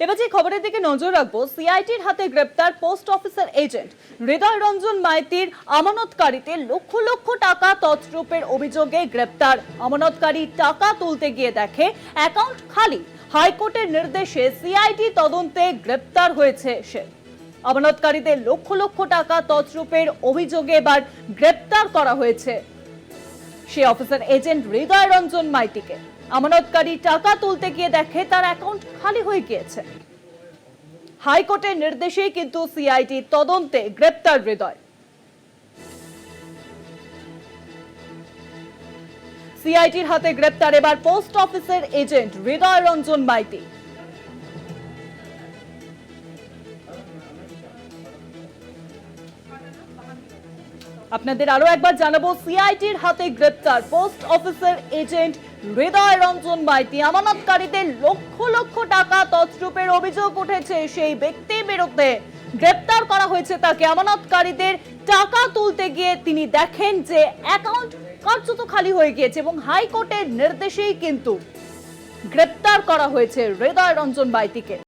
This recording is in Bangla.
এবার যে খবরের দিকে নজর রাখব সিআইটির হাতে গ্রেপ্তার post officer agent Hriday Ranjan মাইতির আমানতকারীতে লক্ষ লক্ষ টাকা তছরূপের অভিযোগে গ্রেপ্তার। আমানতকারী টাকা তুলতে গিয়ে দেখে, অ্যাকাউন্ট খালি। হাইকোর্টের নির্দেশে সিআইটি তদন্তে গ্রেপ্তার হয়েছে সে। আমানতকারীদের লক্ষ লক্ষ টাকা তছরূপের অভিযোগে এবার গ্রেপ্তার করা হয়েছে। সে অফিসার এজেন্ট হৃদয় রঞ্জন মাইতিকে। আমানতকারী টাকা তুলতে গিয়ে দেখে তার অ্যাকাউন্ট খালি হয়ে গিয়েছে। হাইকোর্টের নির্দেশেই কিন্তু সিআইটি তদন্তে গ্রেপ্তার হৃদয়। সিআইটির হাতে গ্রেপ্তার এবার পোস্ট অফিসের এজেন্ট হৃদয় রঞ্জন মাইতি। আপনাদের আরও একবার জানাব, সিআইটির হাতে গ্রেপ্তার পোস্ট অফিসের এজেন্ট হৃদয় রঞ্জন মাইতি। আমানতকারীদের লক্ষ লক্ষ টাকা তছরূপের অভিযোগ উঠেছে, সেই ব্যক্তির বিরুদ্ধে গ্রেপ্তার করা হয়েছে তাকে। আমানতকারীদের টাকা তুলতে গিয়ে তিনি দেখেন যে অ্যাকাউন্ট কার্যত খালি হয়ে গিয়েছে এবং হাইকোর্টের নির্দেশেই কিন্তু গ্রেপ্তার করা হয়েছে হৃদয় রঞ্জন মাইতিকে।